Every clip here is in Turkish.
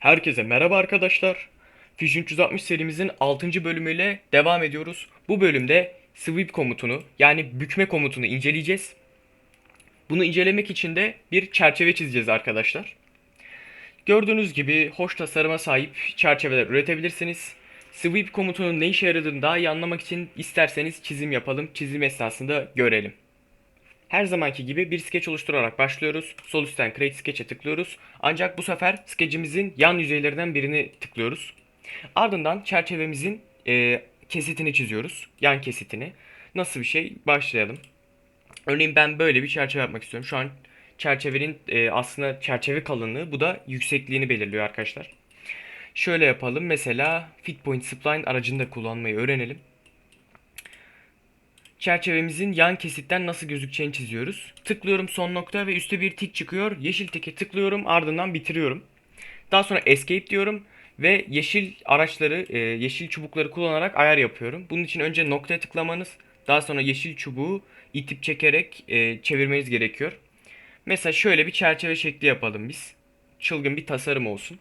Herkese merhaba arkadaşlar. Fusion 360 serimizin 6. bölümüyle devam ediyoruz. Bu bölümde sweep komutunu yani bükme komutunu inceleyeceğiz. Bunu incelemek için de bir çerçeve çizeceğiz arkadaşlar. Gördüğünüz gibi hoş tasarıma sahip çerçeveler üretebilirsiniz. Sweep komutunun ne işe yaradığını daha iyi anlamak için isterseniz çizim yapalım. Çizim esnasında görelim. Her zamanki gibi bir sketch oluşturarak başlıyoruz. Sol üstten Create Sketch'e tıklıyoruz. Ancak bu sefer sketch'imizin yan yüzeylerinden birini tıklıyoruz. Ardından çerçevemizin e, kesitini çiziyoruz. Yan kesitini. Nasıl bir şey? Başlayalım. Örneğin ben böyle bir çerçeve yapmak istiyorum. Şu an çerçevenin e, aslında çerçeve kalınlığı bu da yüksekliğini belirliyor arkadaşlar. Şöyle yapalım. Mesela Fit Point Spline aracını da kullanmayı öğrenelim çerçevemizin yan kesitten nasıl gözükeceğini çiziyoruz. Tıklıyorum son nokta ve üstte bir tik çıkıyor. Yeşil tike tıklıyorum ardından bitiriyorum. Daha sonra escape diyorum ve yeşil araçları, e, yeşil çubukları kullanarak ayar yapıyorum. Bunun için önce noktaya tıklamanız, daha sonra yeşil çubuğu itip çekerek e, çevirmeniz gerekiyor. Mesela şöyle bir çerçeve şekli yapalım biz. Çılgın bir tasarım olsun.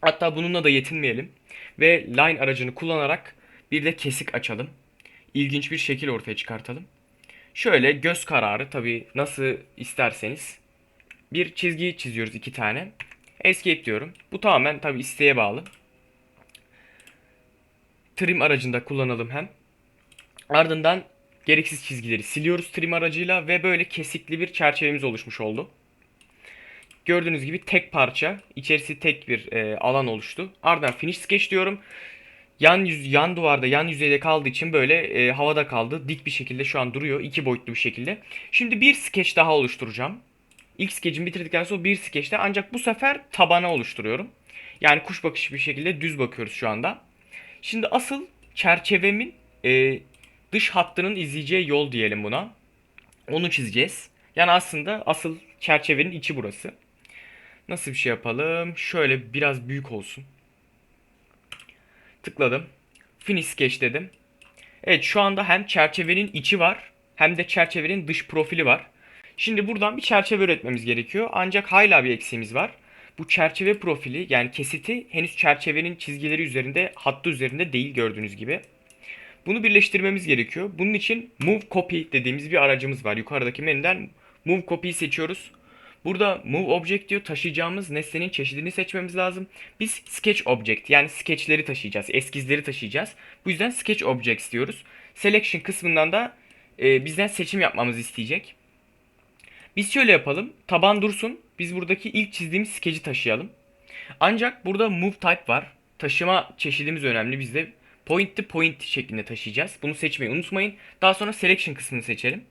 Hatta bununla da yetinmeyelim. Ve line aracını kullanarak bir de kesik açalım ilginç bir şekil ortaya çıkartalım. Şöyle göz kararı tabi nasıl isterseniz bir çizgi çiziyoruz iki tane. Escape diyorum. Bu tamamen tabi isteğe bağlı. Trim aracında kullanalım hem. Ardından gereksiz çizgileri siliyoruz trim aracıyla ve böyle kesikli bir çerçevemiz oluşmuş oldu. Gördüğünüz gibi tek parça, içerisi tek bir e, alan oluştu. Ardından finish sketch diyorum yan yüz yan duvarda yan yüzeyde kaldığı için böyle e, havada kaldı. Dik bir şekilde şu an duruyor. iki boyutlu bir şekilde. Şimdi bir sketch daha oluşturacağım. İlk skecimi bitirdikten sonra bir skeçte ancak bu sefer tabana oluşturuyorum. Yani kuş bakışı bir şekilde düz bakıyoruz şu anda. Şimdi asıl çerçevemin e, dış hattının izleyeceği yol diyelim buna. Onu çizeceğiz. Yani aslında asıl çerçevenin içi burası. Nasıl bir şey yapalım? Şöyle biraz büyük olsun. Tıkladım. Finish Sketch dedim. Evet şu anda hem çerçevenin içi var hem de çerçevenin dış profili var. Şimdi buradan bir çerçeve üretmemiz gerekiyor. Ancak hala bir eksiğimiz var. Bu çerçeve profili yani kesiti henüz çerçevenin çizgileri üzerinde hattı üzerinde değil gördüğünüz gibi. Bunu birleştirmemiz gerekiyor. Bunun için Move Copy dediğimiz bir aracımız var. Yukarıdaki menüden Move Copy'yi seçiyoruz. Burada move object diyor taşıyacağımız nesnenin çeşidini seçmemiz lazım. Biz sketch object yani sketchleri taşıyacağız, eskizleri taşıyacağız. Bu yüzden sketch objects diyoruz. Selection kısmından da e, bizden seçim yapmamızı isteyecek. Biz şöyle yapalım. Taban dursun. Biz buradaki ilk çizdiğimiz skeci taşıyalım. Ancak burada move type var. Taşıma çeşidimiz önemli. Biz de point to point şeklinde taşıyacağız. Bunu seçmeyi unutmayın. Daha sonra selection kısmını seçelim.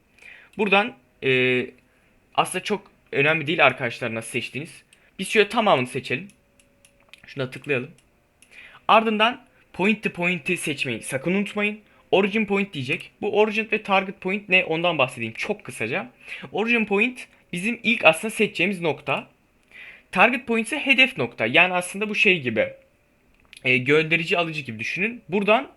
Buradan e, aslında çok önemli değil arkadaşlar nasıl seçtiğiniz. Biz şöyle tamamını seçelim. Şuna tıklayalım. Ardından point to point'i seçmeyi sakın unutmayın. Origin point diyecek. Bu origin ve target point ne ondan bahsedeyim çok kısaca. Origin point bizim ilk aslında seçeceğimiz nokta. Target point ise hedef nokta. Yani aslında bu şey gibi. E, gönderici alıcı gibi düşünün. Buradan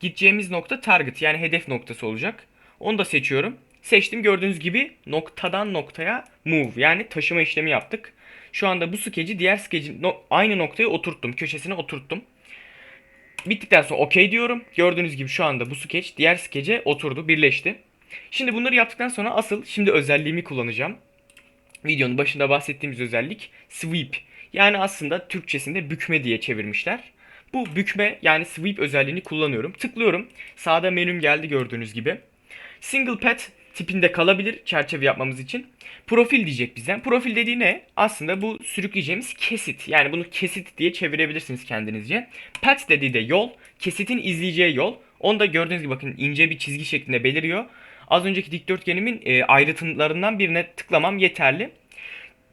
gideceğimiz nokta target yani hedef noktası olacak. Onu da seçiyorum. Seçtim gördüğünüz gibi noktadan noktaya move yani taşıma işlemi yaptık. Şu anda bu skeci diğer skecin no, aynı noktaya oturttum. Köşesine oturttum. Bittikten sonra OK diyorum. Gördüğünüz gibi şu anda bu sketch diğer skece oturdu, birleşti. Şimdi bunları yaptıktan sonra asıl şimdi özelliğimi kullanacağım. Videonun başında bahsettiğimiz özellik sweep. Yani aslında Türkçesinde bükme diye çevirmişler. Bu bükme yani sweep özelliğini kullanıyorum. Tıklıyorum. Sağda menüm geldi gördüğünüz gibi. Single path tipinde kalabilir çerçeve yapmamız için. Profil diyecek bizden. Profil dediği ne? Aslında bu sürükleyeceğimiz kesit. Yani bunu kesit diye çevirebilirsiniz kendinizce. Path dediği de yol. Kesitin izleyeceği yol. Onu da gördüğünüz gibi bakın ince bir çizgi şeklinde beliriyor. Az önceki dikdörtgenimin e, ayrıntılarından birine tıklamam yeterli.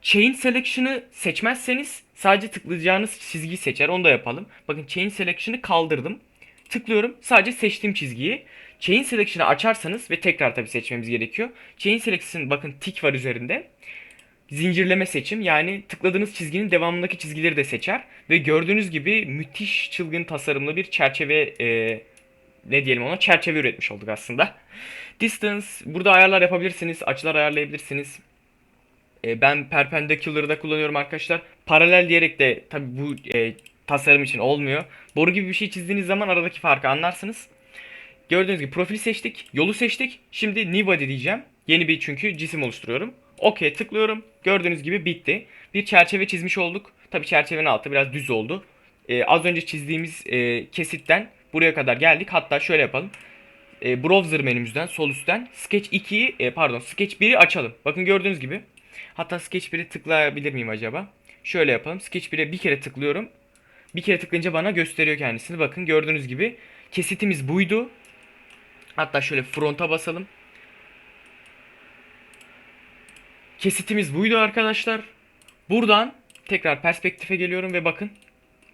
Chain Selection'ı seçmezseniz sadece tıklayacağınız çizgiyi seçer. Onu da yapalım. Bakın Chain Selection'ı kaldırdım. Tıklıyorum. Sadece seçtiğim çizgiyi. Chain Selection'ı açarsanız ve tekrar tabi seçmemiz gerekiyor. Chain Selection bakın tik var üzerinde. Zincirleme seçim yani tıkladığınız çizginin devamındaki çizgileri de seçer. Ve gördüğünüz gibi müthiş çılgın tasarımlı bir çerçeve e, ne diyelim ona çerçeve üretmiş olduk aslında. Distance burada ayarlar yapabilirsiniz. Açılar ayarlayabilirsiniz. E, ben Perpendicular'da kullanıyorum arkadaşlar. Paralel diyerek de tabi bu e, tasarım için olmuyor. Boru gibi bir şey çizdiğiniz zaman aradaki farkı anlarsınız. Gördüğünüz gibi profili seçtik, yolu seçtik. Şimdi new body diyeceğim. Yeni bir çünkü cisim oluşturuyorum. OK tıklıyorum. Gördüğünüz gibi bitti. Bir çerçeve çizmiş olduk. Tabi çerçevenin altı biraz düz oldu. Ee, az önce çizdiğimiz e, kesitten buraya kadar geldik. Hatta şöyle yapalım. E, browser menümüzden sol üstten Sketch 2'yi e, pardon Sketch 1'i açalım. Bakın gördüğünüz gibi. Hatta Sketch 1'i tıklayabilir miyim acaba? Şöyle yapalım. Sketch 1'e bir kere tıklıyorum. Bir kere tıklayınca bana gösteriyor kendisini. Bakın gördüğünüz gibi kesitimiz buydu. Hatta şöyle fronta basalım. Kesitimiz buydu arkadaşlar. Buradan tekrar perspektife geliyorum ve bakın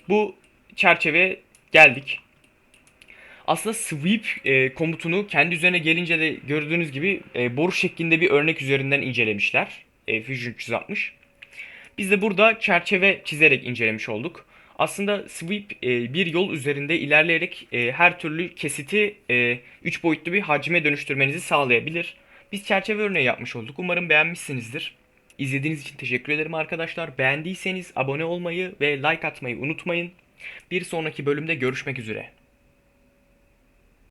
bu çerçeveye geldik. Aslında sweep e, komutunu kendi üzerine gelince de gördüğünüz gibi e, boru şeklinde bir örnek üzerinden incelemişler. E, Fusion 360. Biz de burada çerçeve çizerek incelemiş olduk. Aslında sweep e, bir yol üzerinde ilerleyerek e, her türlü kesiti 3 boyutlu bir hacme dönüştürmenizi sağlayabilir. Biz çerçeve örneği yapmış olduk. Umarım beğenmişsinizdir. İzlediğiniz için teşekkür ederim arkadaşlar. Beğendiyseniz abone olmayı ve like atmayı unutmayın. Bir sonraki bölümde görüşmek üzere.